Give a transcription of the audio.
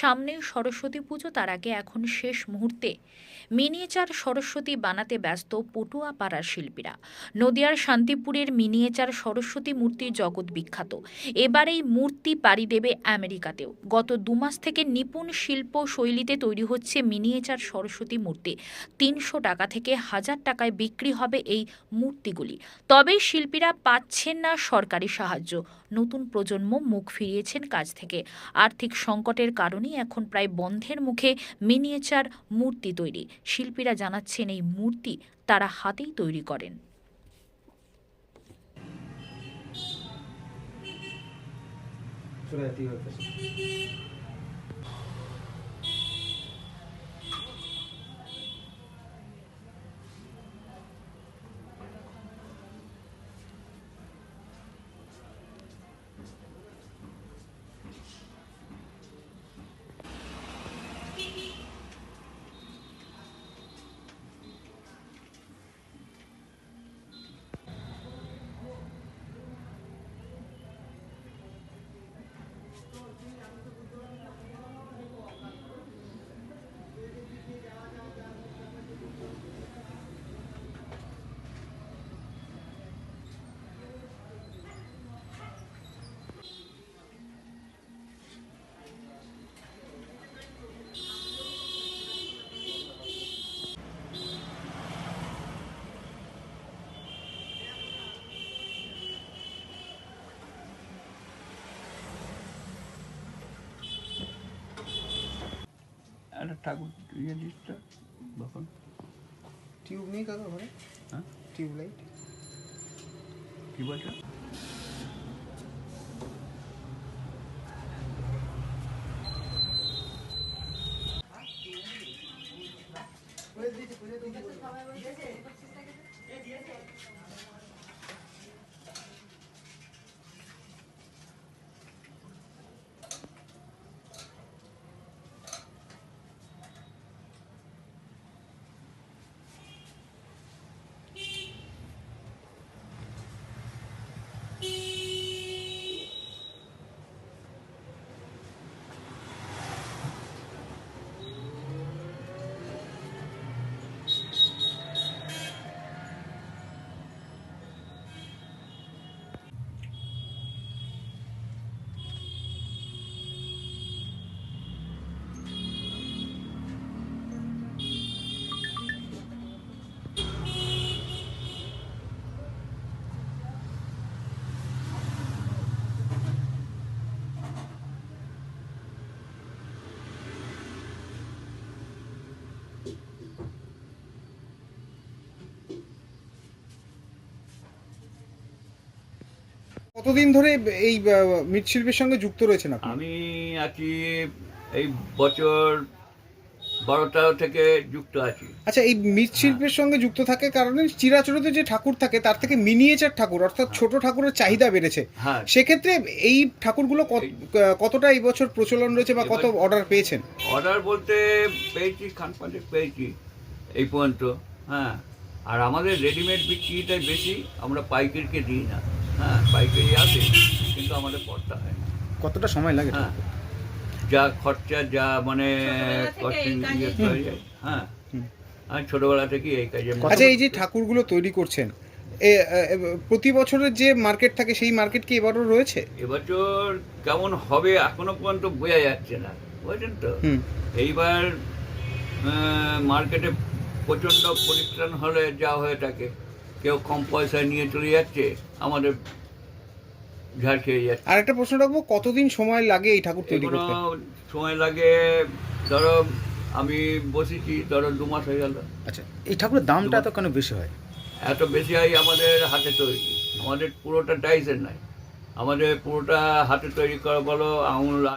সামনেই সরস্বতী পুজো, তার আগে এখন শেষ মুহূর্তে মিনিয়েচার সরস্বতী বানাতে ব্যস্ত পটুয়া পাড়ার শিল্পীরা। নদিয়ার শান্তিপুরের মিনিয়েচার সরস্বতী মূর্তি জগৎ বিখ্যাত। এবার এই মূর্তি পাড়ি দেবে আমেরিকাতেও। গত দুমাস থেকে নিপুণ শিল্প শৈলীতে তৈরি হচ্ছে মিনিয়েচার সরস্বতী মূর্তি। তিনশো টাকা থেকে হাজার টাকায় বিক্রি হবে এই মূর্তিগুলি। তবে শিল্পীরা পাচ্ছেন না সরকারি সাহায্য। নতুন প্রজন্ম মুখ ফিরিয়েছেন কাজ থেকে। আর্থিক সংকটের কারণেই এখন প্রায় বন্ধের মুখে মিনিয়েচার মূর্তি তৈরি। শিল্পীরা জানাচ্ছেন এই মূর্তি তারা হাতেই তৈরি করেন। ঠাকুর ইয়ে দিস তো তখন টিউব নেই কাকা ঘরে হ্যাঁ টিউব লাইট কি বলছো কতদিন ধরে এই মৃৎশিল্পের সঙ্গে যুক্ত রয়েছেন আপনি? আমি আছি এই বছর বারোটা থেকে যুক্ত আছি। আচ্ছা এই মৃৎশিল্পের সঙ্গে যুক্ত থাকে কারণে চিরাচরিত যে ঠাকুর থাকে তার থেকে মিনিয়েচার ঠাকুর অর্থাৎ ছোট ঠাকুরের চাহিদা বেড়েছে। হ্যাঁ। সেক্ষেত্রে এই ঠাকুরগুলো কত- কতটা এই বছর প্রচলন রয়েছে বা কত অর্ডার পেয়েছেন? অর্ডার বলতে পেয়েছি খান পাঁচেক পেয়েছি এই পর্যন্ত হ্যাঁ। আর আমাদের রেডিমেড বিক্রিটাই বেশি আমরা পাইকারিকে দিই না। হ্যাঁ পাইকারি আসে কিন্তু আমাদের পড়তে হয় না। কতটা সময় লাগে? হ্যাঁ যা খরচা যা মানে ইয়ে হয়ে যায়। হ্যাঁ হুম। আমি ছোটবেলা থেকে এই কাজে আচ্ছা এই যে ঠাকুরগুলো তৈরি করছেন প্রতি বছরের যে মার্কেট থাকে সেই মার্কেট কি এবারও রয়েছে? এবছর কেমন হবে এখনও পর্যন্ত বোঝা যাচ্ছে না বুঝলেন তো? এইবার মার্কেটে প্রচণ্ড পরিত্রাণ হলে যা হয়ে থাকে। কেউ কম পয়সায় নিয়ে চলে যাচ্ছে আমাদের ঝাড় খেয়ে যাচ্ছে। আর একটা প্রশ্ন রাখব কতদিন সময় লাগে এই ঠাকুর তৈরি করতে? সময় লাগে ধরো আমি বসেছি ধরো দু মাস হয়ে গেল। আচ্ছা এই ঠাকুরের দামটা এত কেন বেশি হয়? এত বেশি হয় আমাদের হাতে তৈরি। আমাদের পুরোটা ডাইসের নাই। আমাদের পুরোটা হাতে তৈরি করা বলো আঙুল